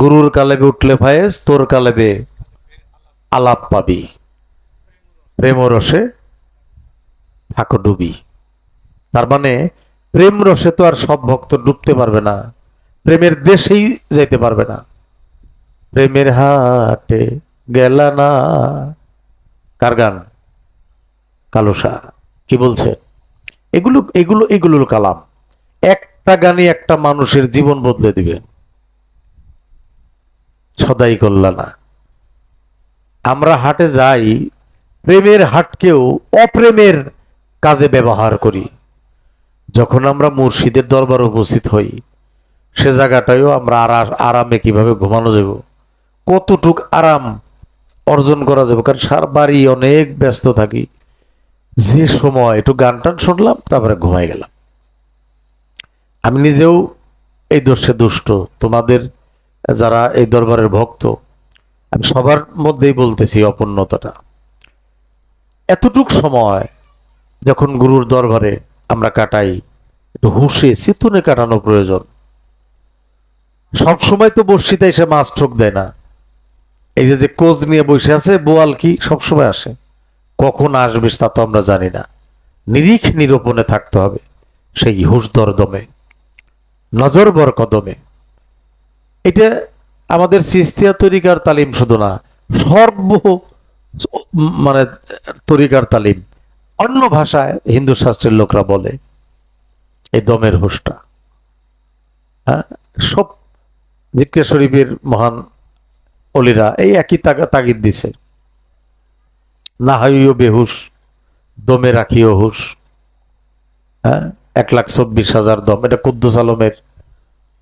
গুরুর কালেবে উঠলে ফায়েজ, তোর কালেবে আলাপ পাবি। প্রেম রসে থাকো ডুবি। তার মানে প্রেম রসে তো আর সব ভক্ত ডুবতে পারবে না। প্রেমের দেশেই যাইতে পারবে না। প্রেমের হাটে গেলা না। কার গান? কালুসা কি বলছে? এগুলো এগুলো, এগুলোর কালাম। একটা গানে একটা মানুষের জীবন বদলে দিবে। সদাই করলা না আমরা হাটে যাই, প্রেমের হাটকেও অপ্রেমের কাজে ব্যবহার করি। যখন আমরা মুর্শিদের দরবারে উপস্থিত হই, সে জায়গাটায়ও আমরা আরা- আরামে কীভাবে ঘুমানো যাব, কতটুক আরাম অর্জন করা যাবে, কারণ সার বাড়ি অনেক ব্যস্ত থাকি। যে সময়, একটু গান টান শুনলাম, তারপরে ঘুমাই গেলাম। আমি নিজেও এই দোষে দুষ্ট, তোমাদের যারা এই দরবারের ভক্ত, আমি সবার মধ্যেই বলতেছি অপূর্ণতাটা। এতটুক সময় যখন গুরুর দরবারে আমরা কাটাই, একটু হুশে চিতুনে কাটানো প্রয়োজন। সব সময় তো বর্ষিতে এসে মাছ ঠোক দেয় না। এই যে যে কোচ নিয়ে বসে আছে, বোয়াল কি সবসময় আসে? কখন আসবে তা তো আমরা জানি না। নিরিখ নিরূপণে থাকতে হবে, সেই হুশ দরদমে, নজর বর কদমে এটা আমাদের সিস্তিয়া তরিকার তালিম শুধু না, সর্ব মানে তরিকার তালিম। অন্য ভাষায় হিন্দু শাস্ত্রের লোকরা বলে এই দমের হুশটা হ্যাঁ? সব জিজ্ঞেস শরীফের মহান অলিরা এই একই তাগা, তাগিদ দিছে। না হইও বেহুশ, দমে রাখিও হুশ। হ্যাঁ? এক লাখ চব্বিশ হাজার দম। এটা কুদ্দুস আলমের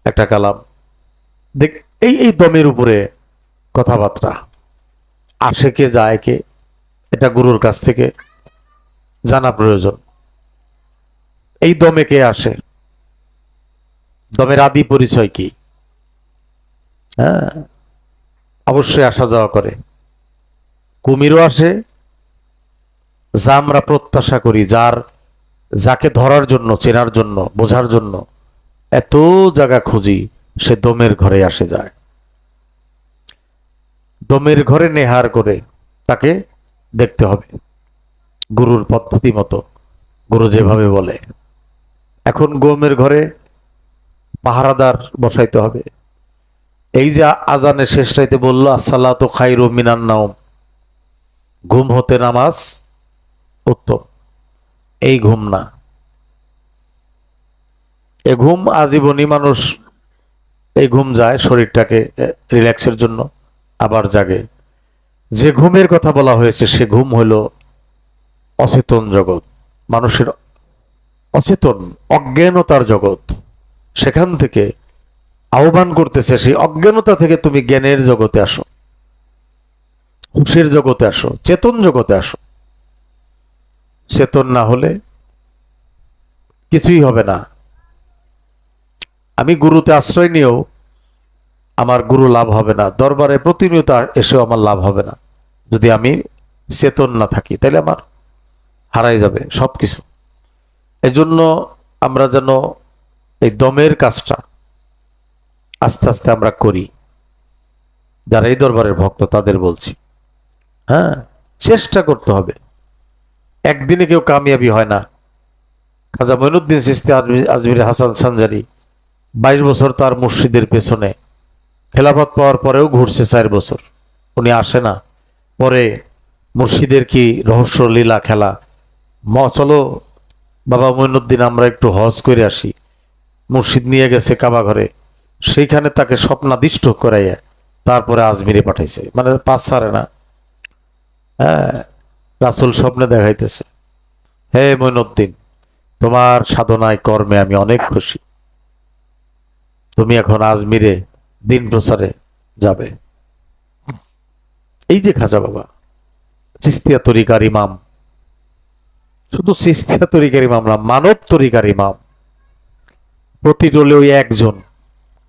একটা কালাম। দেখ, এই এই দমের উপরে কথাবার্তা। আসে কে যায় কে এটা গুরুর কাছ থেকে জানা প্রয়োজন। এই দমে কে আসে? দমের আদি পরিচয় কি? হ্যাঁ অবশ্যই আসা যাওয়া করে। কুমিরও আসে, যা আমরা প্রত্যাশা করি, যার, যাকে ধরার জন্য, চেনার জন্য, বোঝার জন্য, এত জায়গা খুঁজি সে দমের ঘরে আসে যায়। দমের ঘরে নেহার করে তাকে দেখতে হবে। গুরুর পদ্ধতি মতো, গুরু যেভাবে বলে। এখন গোমের ঘরে পাহারাদার বসাইতে হবে। এই যে আজানের শেষটাইতে বলল, আসসালাতু খাইরু মিনান নাওম। ঘুম হতে নামাজ উত্তম। এই ঘুম না। এ ঘুম আজীবনই মানুষ এই ঘুম যায় শরীরটাকে রিল্যাক্সের জন্য, আবার জাগে। যে ঘুমের কথা বলা হয়েছে, সে ঘুম হলো অচেতন জগৎ, মানুষের অচেতন, অজ্ঞানতার জগৎ। সেখান থেকে আহ্বান করতেছে, সেই অজ্ঞানতা থেকে তুমি জ্ঞানের জগতে আসো, হুশের জগতে আসো, চেতন জগতে আসো। চেতন না হলে কিছুই হবে না। আমি গুরুতে আশ্রয় নিয়েও আমার গুরু লাভ হবে না। দরবারে প্রতিনিয়ত এসেও আমার লাভ হবে না। যদি আমি চেতন না থাকি, তাহলে আমার হারাই যাবে সব কিছু এজন্য আমরা যেন এই দমের কাজটা আস্তে আস্তে আমরা করি। যারা এই দরবারের ভক্ত, তাদের বলছি হ্যাঁ চেষ্টা করতে হবে। একদিনে কেউ কামিয়াবি হয় না। খাজা মইনুদ্দিন সিস্তি আজমি- আজমির হাসান সানজারি বাইশ বছর তার মুর্শিদের পেছনে। খেলাফত পাওয়ার পরেও ঘুরছে চার বছর। উনি আসে না। পরে মুর্শিদের কি রহস্য লীলা খেলা? ম, চলো বাবা মইনুদ্দিন, আমরা একটু হজ করে আসি। মুর্শিদ নিয়ে গেছে কাবা ঘরে। সেইখানে তাকে স্বপ্নাদিষ্ট করাইয়া তারপরে আজমিরে পাঠাইছে। মানে পাঁচ ছাড়ে না। হ্যাঁ রাসুল স্বপ্নে দেখাইতেছে। হে মইনুদ্দিন, তোমার সাধনায় কর্মে আমি অনেক খুশি। তুমি এখন আজমিরে দিন প্রচারে যাবে। এই যে খাজা বাবা চিস্তিয়া তরিকার ইমাম শুধু চিস্তিয়া তরিকার ইমাম না মানব তরিকার ইমাম প্রতি রোলে ওই একজন।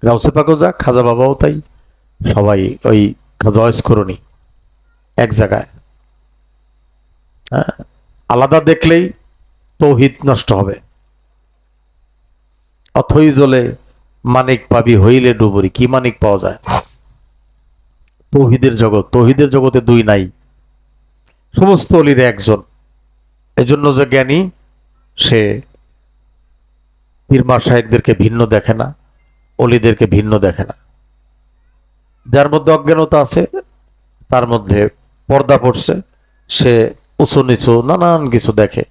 গাউসে পাকো যা খাজা বাবাও তাই সবাই ওই খাজা করণী এক জায়গায়। হ্যাঁ, আলাদা দেখলেই তৌহিদ নষ্ট হবে। অথই জলে মানিক পাবি হইলে ডুবুরি, কি মানিক পাওয়া যায়? তৌহিদের জগৎ, তৌহিদের জগতে দুই নাই। সমস্ত অলির একজন। এজন্য যে জ্ঞানী, সে পীরমা সাহেবদেরকে ভিন্ন দেখে না, অলিদেরকে ভিন্ন দেখে না। যার মধ্যে অজ্ঞানতা আছে, তার মধ্যে পর্দা পড়ছে, সে উঁচু নিচু নানান কিছু দেখে।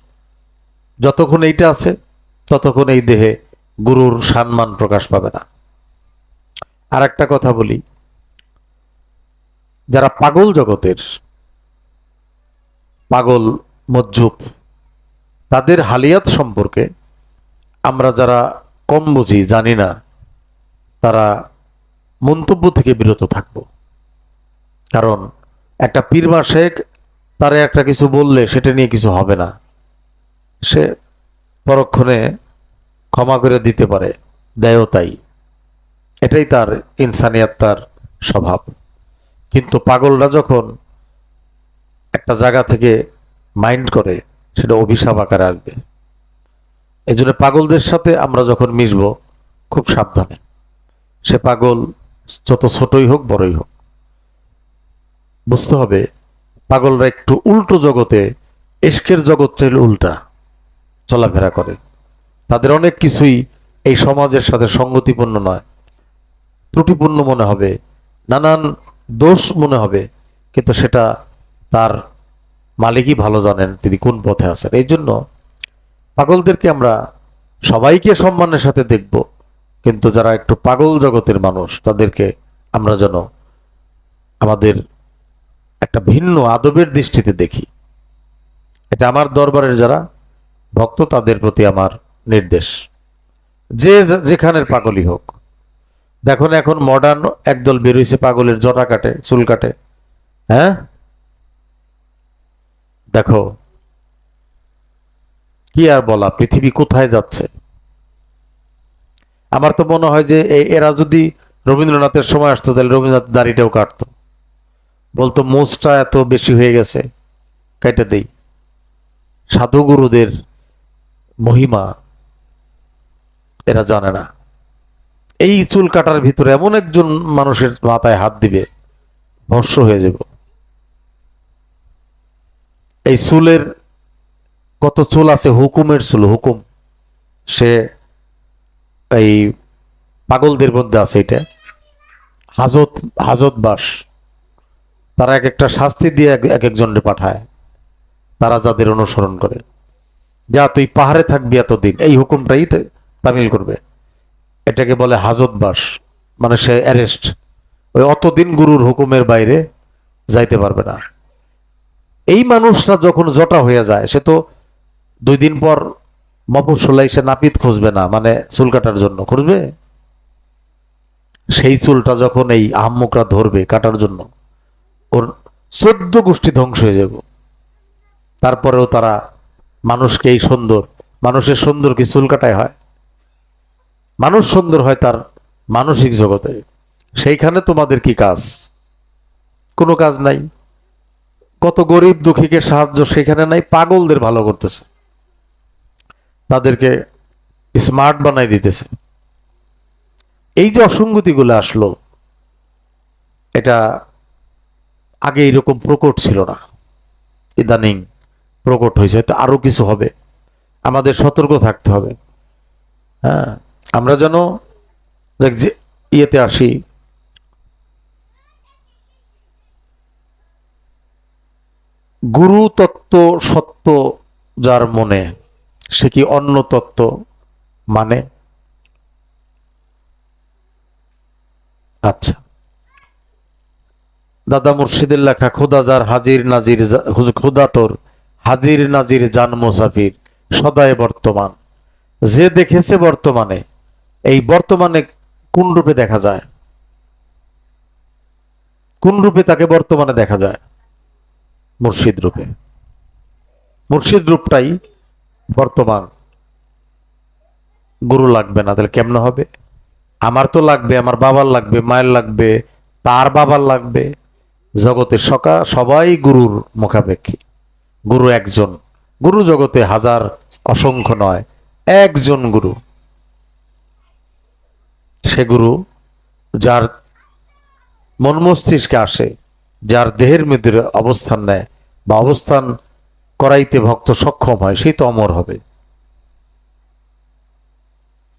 যতক্ষণ এইটা আছে, ততক্ষণ এই দেহে গুরুর সম্মান প্রকাশ পাবে না। আর একটা কথা বলি। যারা পাগল জগতের, পাগল, মজ্জুব, তাদের হালিয়াত সম্পর্কে আমরা যারা কম বুঝি, জানি না, তারা মন্তব্য থেকে বিরত থাকব। কারণ একটা পীরমা শেখ তারে একটা কিছু বললে সেটা নিয়ে কিছু হবে না। সে পরক্ষণে ক্ষমা করে দিতে পারে, দেয়ও তাই। এটাই তার ইনসানিয়াত, তার স্বভাব। কিন্তু পাগলরা যখন একটা জায়গা থেকে মাইন্ড করে, সেটা অভিশাপ আকারে আসবে। এই জন্য পাগলদের সাথে আমরা যখন মিশবো, খুব সাবধানে। সে পাগল যত ছোটই হোক, বড়ই হোক। বুঝতে হবে, পাগলরা একটু উল্টো জগতে এস্কের জগৎটাই উল্টা, চলাফেরা করে। তাদের অনেক কিছুই এই সমাজের সাথে সঙ্গতিপূর্ণ নয়। ত্রুটিপূর্ণ মনে হবে, নানান দোষ মনে হবে, কিন্তু সেটা তার মালিকই ভালো জানেন তিনি কোন পথে আছেন। এই জন্য পাগলদেরকে আমরা সবাইকে সম্মানের সাথে দেখব, কিন্তু যারা একটু পাগল জগতের মানুষ, তাদেরকে আমরা যেন আমাদের একটা ভিন্ন আদবের দৃষ্টিতে দেখি। এটা আমার দরবারের যারা ভক্ত, তাদের প্রতি আমার নির্দেশ। যে যেখানের পাগলই হোক। দেখুন এখন মডার্ন একদল বেরোইছে পাগলের জটা কাটে, চুল কাটে। হ্যাঁ? দেখো। কি আর বলা, পৃথিবী কোথায় যাচ্ছে? আমার তো মনে হয় যে এরা যদি রবীন্দ্রনাথের সময় আসতো, তাহলে রবীন্দ্রনাথ দাড়িটাও কাটতো। বলতো, মোচটা এত বেশি হয়ে গেছে, কেটে দেই। সাধুগুরুদের মহিমা এরা জানে না। এই চুল কাটার ভিতরে এমন একজন মানুষের মাথায় হাত দিবে ভস্য হয়ে যাব। এই চুলের কত চুল আছে, হুকুমের চুল, হুকুম। সে এই পাগলদের মধ্যে আছে এটা। হাজত হাজত বাস। তারা এক একটা শাস্তি দিয়ে এক- এক একজনকে পাঠায়। তারা যাদের অনুসরণ করে। যা তুই পাহাড়ে থাকবি এতদিন, এই হুকুমটাই তামিল করবে। এটাকে বলে হাজত বাস মানে সে অ্যারেস্ট ওই অতদিন গুরুর হুকুমের বাইরে যাইতে পারবে না। এই মানুষরা যখন জটা হয়ে যায়, সে তো দুই দিন পর মফসলাই সে নাপিত খুঁজবে না মানে চুল কাটার জন্য। খুঁজবে? সেই চুলটা যখন এই আহম্মকরা ধরবে কাটার জন্য, ওর চোদ্দ গোষ্ঠী ধ্বংস হয়ে যাব। তারপরেও তারা মানুষকে এই সুন্দর, মানুষের সুন্দর কি চুল কাটায় হয়? মানুষ সুন্দর হয় তার মানসিক জগতে। সেইখানে তোমাদের কি কাজ? কোনো কাজ নাই। কত গরিব দুঃখীকে সাহায্য সেখানে নাই, পাগলদের ভালো করতেছে। তাদেরকে স্মার্ট বানাই দিতেছে। এই যে অসঙ্গতিগুলো আসলো, এটা আগে এরকম প্রকট ছিল না। ইদানিং প্রকট হয়েছে, হয়তো আরও কিছু হবে। আমাদের সতর্ক থাকতে হবে। হ্যাঁ আমরা যেন ইয়েতে আসি। গুরু তত্ত্ব সত্য যার মনে, সে কি অন্য তত্ত্ব মানে? আচ্ছা। দাদা মুর্শিদের লেখা, খোদা যার হাজির নাজির খোদা তোর হাজির নাজির জান মুসাফির সদায় বর্তমান। যে দেখেছে বর্তমানে এই বর্তমানে কোন রূপে দেখা যায়? কোন রূপে তাকে বর্তমানে দেখা যায়? মুর্শিদ রূপে। মুর্শিদ রূপটাই বর্তমান। গুরু লাগবে না, তাহলে কেমন হবে? আমার তো লাগবে, আমার বাবার লাগবে, মায়ের লাগবে, তার বাবার লাগবে। জগতের সকা, সবাই গুরুর মুখাপেক্ষী। গুরু একজন। গুরু জগতে হাজার অসংখ্য নয়, একজন গুরু। সে গুরু যার মন মস্তিষ্কে আসে, যার দেহের মধ্যে অবস্থান নেয় বা অবস্থান করাইতে ভক্ত সক্ষম হয়, সেই তো অমর হবে।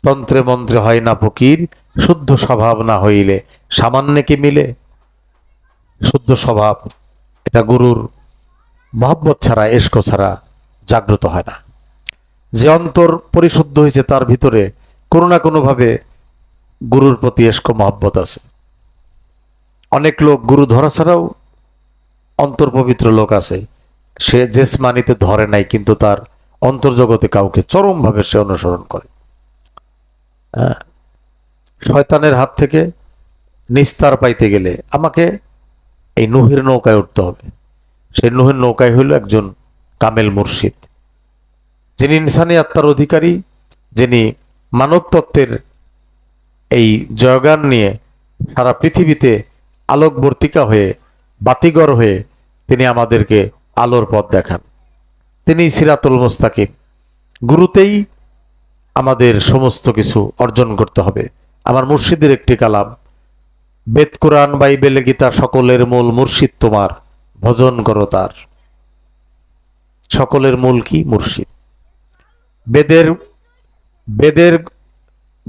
তন্ত্রে মন্ত্রে হয় না ফকির, শুদ্ধ স্বভাব না হইলে সামান্য কি মিলে? শুদ্ধ স্বভাব, এটা গুরুর মহব্বত ছাড়া এস্ক ছাড়া জাগ্রত হয় না। যে অন্তর পরিশুদ্ধ হয়েছে তার ভিতরে কোনো না কোনোভাবে গুরুর প্রতি এস্ক মহব্বত আছে। অনেক লোক গুরু ধরা ছাড়াও অন্তর পবিত্র লোক আছে। সে জেসমানিতে ধরে নাই, কিন্তু তার অন্তর্জগতে কাউকে চরমভাবে সে অনুসরণ করে। হ্যাঁ। শয়তানের হাত থেকে নিস্তার পাইতে গেলে আমাকে এই নুহের নৌকায় উঠতে হবে। সেই নুহের নৌকায় হইল একজন কামেল মুর্শিদ, যিনি ইনসানি আত্মার অধিকারী, যিনি মানব তত্ত্বের এই জয়গান নিয়ে সারা পৃথিবীতে আলোকবর্তিকা হয়ে বাতিগর হয়ে তিনি আমাদেরকে আলোর পথ দেখান। তিনি সিরাতুল মোস্তাকিম। গুরুতেই আমাদের সমস্ত কিছু অর্জন করতে হবে। আমার মুর্শিদের একটি কালাম, বেদ কোরআন, বাইবেল, গীতা সকলের মূল মুর্শিদ তোমার, ভজন করো তার। সকলের মূল কি? মুর্শিদ। বেদের বেদের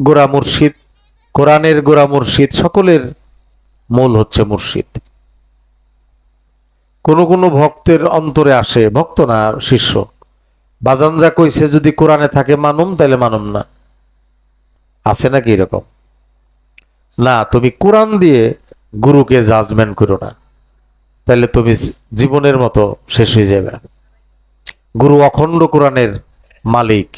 গোড়া মুর্শিদ কোরআনের গোড়া মুর্শিদ সকলের মূল হচ্ছে মুর্শিদ। কোন কোন ভক্তের অন্তরে আসে, ভক্ত না, শিষ্য। বাজান যা কইছে, যদি কোরআনে থাকে মানুম তাহলে মানুম না। আছে নাকি এরকম? না, তুমি কোরআন দিয়ে গুরুকে জাজমেন্ট করো না। তাহলে তুমি জীবনের মতো শেষ হয়ে যাবে গুরু অখণ্ড কোরআনের মালিক।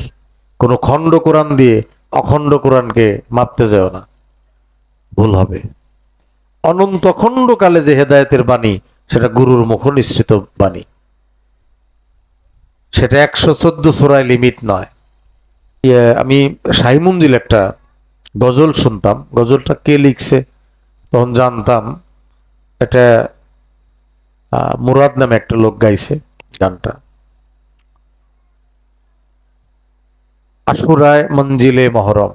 কোনো খণ্ড কোরআন দিয়ে অখণ্ড কোরআনকে মাপতে যাও না। ভুল হবে। অনন্ত অখণ্ড কালে যে হেদায়েতের বাণী সেটা গুরুর মুখ নিঃসৃত বাণী। সেটা একশো চোদ্দ সোরায় লিমিট নয়। ইয়ে, আমি শাহিমুঞ্জিল একটা গজল শুনতাম। গজলটা কে লিখছে তখন জানতাম। এটা মুরাদ নামে একটা লোক গাইছে গানটা। আশুরায় মঞ্জিলে মহরম,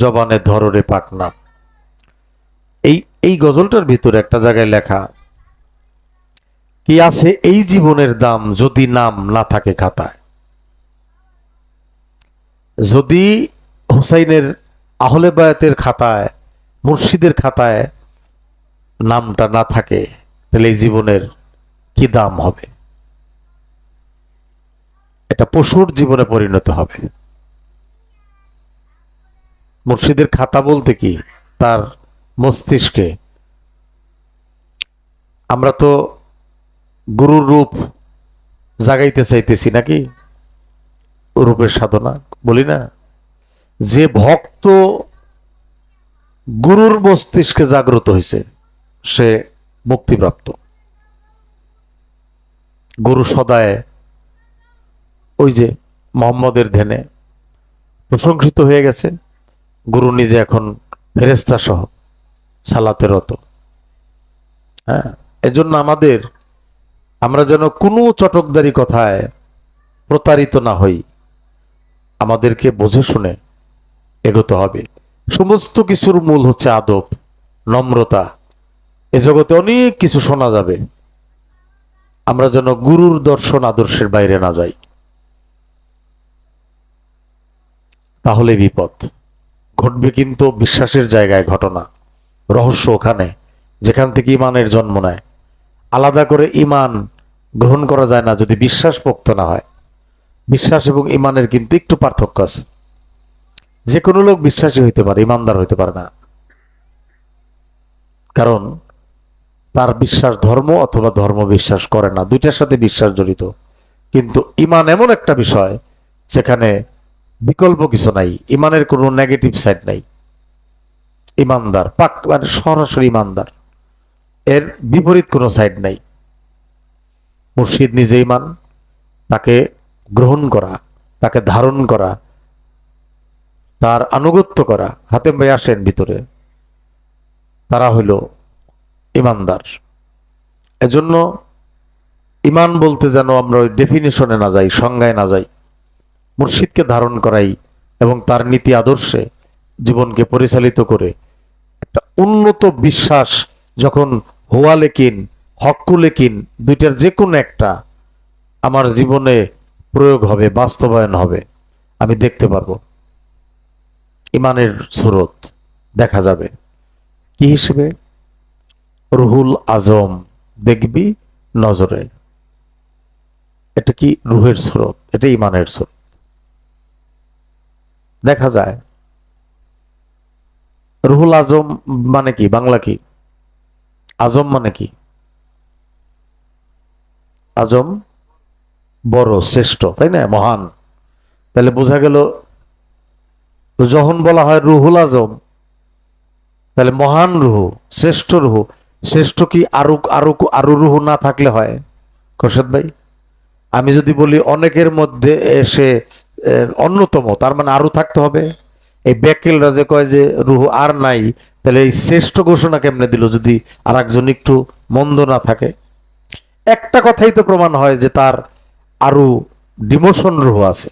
জবানে ধররে পাকনা এই এই গজলটার ভিতরে একটা জায়গায় লেখা, কি আছে এই জীবনের দাম যদি নাম না থাকে খাতায়? যদি হুসাইনের আহলে বায়াতের খাতায়, মুর্শিদের খাতায় নামটা না থাকে, তাহলে এই জীবনের কি দাম হবে? এটা পশুর জীবনে পরিণত হবে। মুর্শিদের খাতা বলতে কি? তার মস্তিষ্কে। আমরা তো গুরুর রূপ জাগাইতে চাইতেছি নাকি? রূপের সাধনা, বলি না? যে ভক্ত গুরুর মস্তিষ্কে জাগ্রত হয়েছে সে মুক্তিপ্রাপ্ত। গুরু সদায় ওই যে মোহাম্মদের ধ্যানে প্রশংসিত হয়ে গেছে, গুরু নিজে এখন ফেরেস্তা সহ সালাতে রত। হ্যাঁ এজন্য আমাদের, আমরা যেন কোনো চটকদারি কথায় প্রতারিত না হই, আমাদেরকে বোঝে শুনে এগোতে হবে। সমস্ত কিছুর মূল হচ্ছে আদব, নম্রতা। এ জগতে অনেক কিছু শোনা যাবে। আমরা যেন গুরুর দর্শন আদর্শের বাইরে না যাই। তাহলে বিপদ। ঘটবে কিন্তু বিশ্বাসের জায়গায় ঘটনা। রহস্য ওখানে, যেখান থেকে ইমানের জন্ম নেয়। আলাদা করে ইমান গ্রহণ করা যায় না যদি বিশ্বাস পোক্ত না হয়। বিশ্বাস এবং ইমানের কিন্তু একটু পার্থক্য আছে। যে কোনো লোক বিশ্বাসী হইতে পারে, ইমানদার হইতে পারে না। কারণ তার বিশ্বাস ধর্ম অথবা ধর্ম বিশ্বাস করে না। দুইটার সাথে বিশ্বাস জড়িত। কিন্তু ইমান এমন একটা বিষয় যেখানে বিকল্প কিছু নাই, ইমানের কোনো নেগেটিভ সাইড নাই। ইমানদার, পাক মানে সরাসরি ইমানদার। এর বিপরীত কোনো সাইড নাই। মুর্শিদ নিজে ইমান, তাকে গ্রহণ করা, তাকে ধারণ করা, তার আনুগত্য করা। হাতেম ভাই আসেন ভিতরে। তারা হইল ইমানদার। এজন্য ইমান বলতে যেন আমরা ওই ডেফিনেশনে না যাই, সংজ্ঞায় না যাই। মুর্শিদকে ধারণ করাই এবং তার নীতি আদর্শে জীবনকে পরিচালিত করে। একটা উন্নত বিশ্বাস যখন হোয়া লেকিন, হক্কু লেকিন দুইটার যে কোনো একটা আমার জীবনে প্রয়োগ হবে, বাস্তবায়ন হবে, আমি দেখতে পারব। ইমানের সুরত দেখা যাবে। কি হিসেবে? রুহুল আজম, দেখবি নজরে। এটা কি রুহের স্রোত? এটা ইমানের স্রোত। দেখা যায়। রুহুল আজম মানে কি? বাংলা কি? আজম মানে কি? আজম বড়, শ্রেষ্ঠ, তাই না? মহান। তাহলে বোঝা গেল, যখন বলা হয় রুহুল আজম, তাহলে মহান রুহু, শ্রেষ্ঠ রুহু। শ্রেষ্ঠ কি আরও আরও আরও রুহু না থাকলে হয়? খোরশেদ ভাই, আমি যদি বলি, অনেকের মধ্যে এসে অন্যতম, তার মানে আরও থাকতে হবে। এই ব্যাকেলরা যে কয় যে রুহু আর নাই, তাহলে এই শ্রেষ্ঠ ঘোষণা কেমনে দিল যদি আর একজন একটু মন্দ না থাকে? একটা কথাই তো প্রমাণ হয় যে তার আরও ডিমোশন রুহ আছে।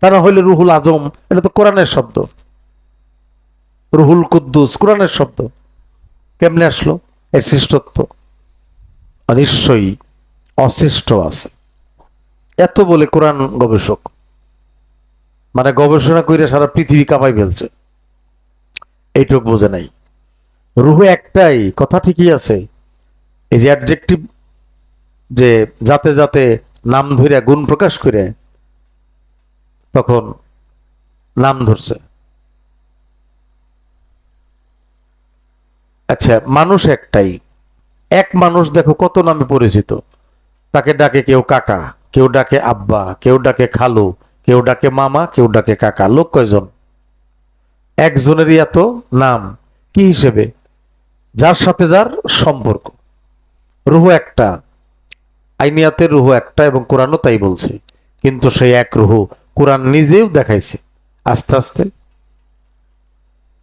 তা না হইলে রুহুল আজম, এটা তো কোরআনের শব্দ। রুহুল কুদ্দুস, কোরআনের শব্দ। কেমনে আসলো? এর শ্রেষ্ঠত্ব। নিশ্চয়ই অশ্রেষ্ঠ আছে। এত বলে কোরআন গবেষক। মানে গবেষণা করে সারা পৃথিবী কাঁপাই ফেলছে। এইটুক বোঝে নাই। রুহ একটাই কথা ঠিকই আছে। এই যে অ্যাডজেক্টিভ যে যাতে যাতে নাম ধরে গুণ প্রকাশ করে, তখন নাম ধরছে। আচ্ছা মানুষ একটাই। এক মানুষ দেখো কত নামে পরিচিত। তাকে ডাকে কেউ কাকা। কেউ ডাকে আব্বা, কেউ ডাকে খালু, কেউ ডাকে মামা, কেউ ডাকে কাকা, লোক কয়জন? একজনেরই এত নাম, কি হিসেবে? যার সাথে যার সম্পর্ক। রুহু একটা, আইনিয়াতের রুহু একটা এবং কোরআনও তাই বলছে, কিন্তু সেই এক রুহু কোরআন নিজেও দেখাইছে, আস্তে আস্তে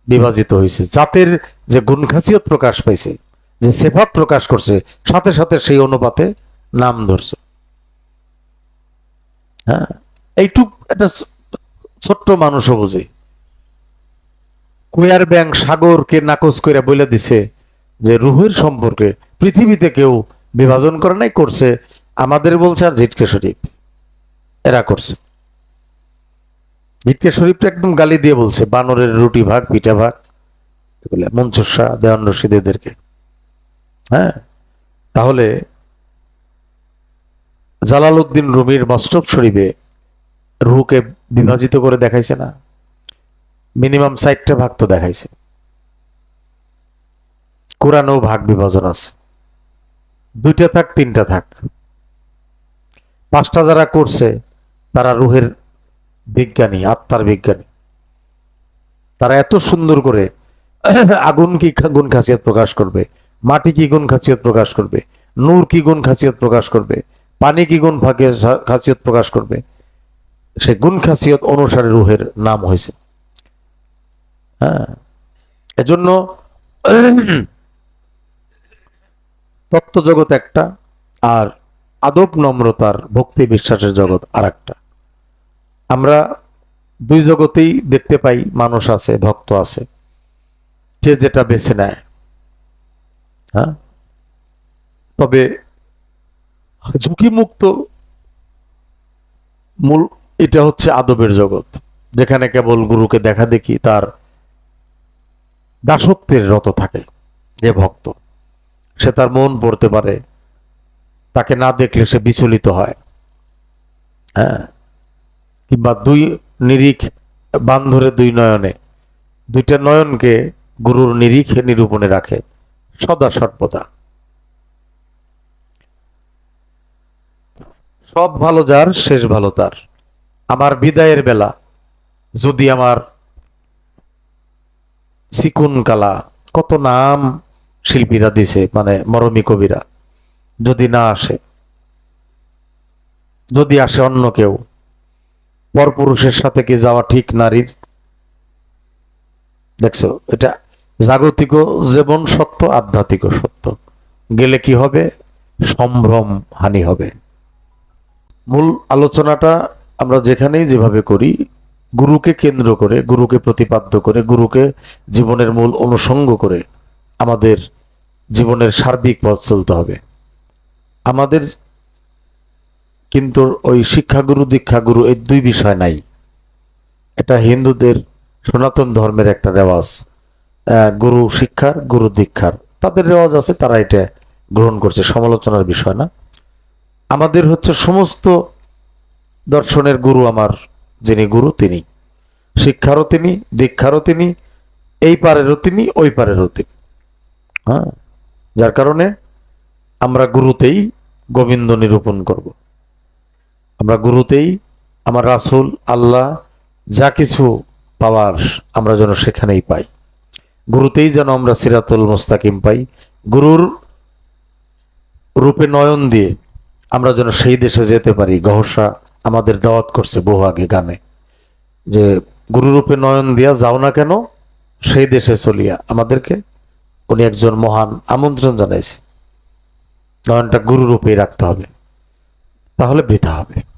বিভাজিত হয়েছে জাতের যে গুণ খাসিয়ত প্রকাশ পাইছে, যে সেফাত প্রকাশ করছে, সাথে সাথে সেই অনুপাতে নাম ধরছে। হ্যাঁ? এইটুক একটা ছোট্ট মানুষও বুঝে কুয়ার ব্যাং সাগরকে নাকচ করে বলে দিছে যে রুহের সম্পর্কে পৃথিবীতে কেউ বিভাজন করে নাই, করছে, আমাদের বলছে আর ঝিটকে শরীফ। এরা করছে। জিটকে শরীফটা একদম গালি দিয়ে বলছে, বানরের রুটি ভাগ, পিঠা ভাগ শাহ দেওয়ান রশিদ এদেরকে। হ্যাঁ? তাহলে জালাল উদ্দিন রুমির মস্তব শরীফে রুহুকে বিভাজিত করে দেখাইছে না। মিনিমাম চারটা ভাগ তো দেখাইছে। কোরআনেও ভাগ বিভাজন আছে। দুইটা থাক, তিনটা থাক। পাঁচটা যারা করছে, তারা রুহের বিজ্ঞানী, আত্মার বিজ্ঞানী। তারা এত সুন্দর করে আগুন কি গুণ খাসিয়াত প্রকাশ করবে? মাটি কি গুণ খাসিয়াত প্রকাশ করবে? নূর কি গুণ খাসিয়াত প্রকাশ করবে? পানি কি গুণ ফাঁকে- খাসিয়ত প্রকাশ করবে? সে গুণ খাসিয়ত অনুসারে রুহের নাম হয়েছে। হ্যাঁ। এজন্য তত্ত্ব জগৎ একটা আর আদব নম্রতার ভক্তি বিশ্বাসের জগৎ আর একটা আমরা দুই জগতেই দেখতে পাই মানুষ আছে, ভক্ত আছে। যে যেটা বেছে নেয়। হ্যাঁ। তবে ঝুঁকিমুক্ত মূল এটা হচ্ছে আদবের জগৎ, যেখানে কেবল গুরুকে দেখা দেখি তার দাসত্বের রত থাকে যে ভক্ত। সে তার মন পড়তে পারে, তাকে না দেখলে সে বিচলিত হয়। হ্যাঁ? কিংবা দুই নিরিখ বান্ধরে দুই নয়নে, দুইটা নয়নকে গুরুর নিরিখে নিরূপণে রাখে সদা সর্বদা। সব ভালো যার, শেষ ভালো তার। আমার বিদায়ের বেলা, যদি আমার সিকুন কালা, কত নাম শিল্পীরা দিছে মানে মরমী কবিরা, যদি না আসে, যদি আসে অন্য কেউ, পরপুরুষের সাথে কি যাওয়া ঠিক নারীর? দেখছ, এটা জাগতিক জীবন সত্য আধ্যাত্মিক সত্য। গেলে কি হবে? সম্ভ্রম হানি হবে। মূল আলোচনাটা আমরা যেখানেই যেভাবে করি, গুরুকে কেন্দ্র করে, গুরুকে প্রতিপাদ্য করে, গুরুকে জীবনের মূল অনুষঙ্গ করে আমাদের জীবনের সার্বিক পথ চলতে হবে। আমাদের কিন্তু ওই শিক্ষাগুরু, দীক্ষাগুরু এই দুই বিষয় নাই। এটা হিন্দুদের সনাতন ধর্মের একটা রেওয়াজ। গুরু শিক্ষার, গুরু দীক্ষার। তাদের রেওয়াজ আছে, তারা এটা গ্রহণ করছে। সমালোচনার বিষয় না। আমাদের হচ্ছে সমস্ত দর্শনের গুরু আমার, যিনি গুরু তিনি। শিক্ষারও তিনি, দীক্ষারও তিনি, এই পারেরও তিনি, ওই পারেরও তিনি। হ্যাঁ? যার কারণে আমরা গুরুতেই গোবিন্দ নিরূপণ করব। আমরা গুরুতেই আমার রাসূল, আল্লাহ, যা কিছু পাওয়ার আমরা যেন সেখানেই পাই। গুরুতেই যেন আমরা সিরাতুল মুস্তাকিম পাই। গুরুর রূপে নয়ন দিয়ে আমরা যেন সেই দেশে যেতে পারি। গহসা আমাদের দাওয়াত করছে বহু আগে গানে। যে গুরুরূপে নয়ন দিয়া যাও না কেন, সেই দেশে চলিয়া আমাদেরকে উনি একজন মহান আমন্ত্রণ জানাইছে। নয়নটা গুরুরূপেই রাখতে হবে। তাহলে বৃথা হবে।